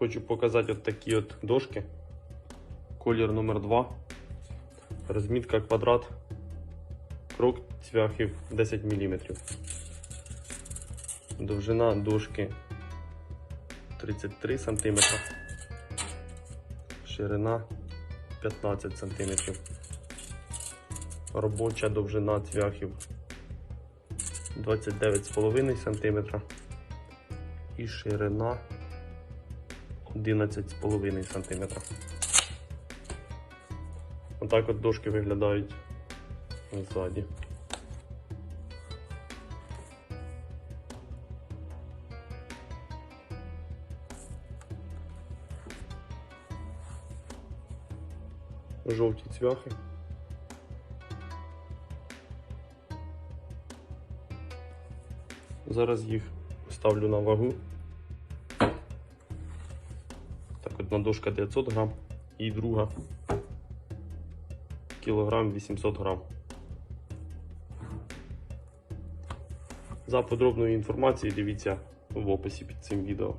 Хочу показати от такі от дошки. Колір номер 2 Розмітка квадрат. Крок цвяхів 10 мм. Довжина дошки 33 см. Ширина 15 см. Робоча довжина цвяхів 29,5 см. І ширина 11,5 см. Отак от дошки виглядають ззаді. Жовті цвяхи. Зараз їх ставлю на вагу. Одна дошка 900 грам і друга кілограм 800 грам. За подробною інформацією дивіться в описі під цим відео.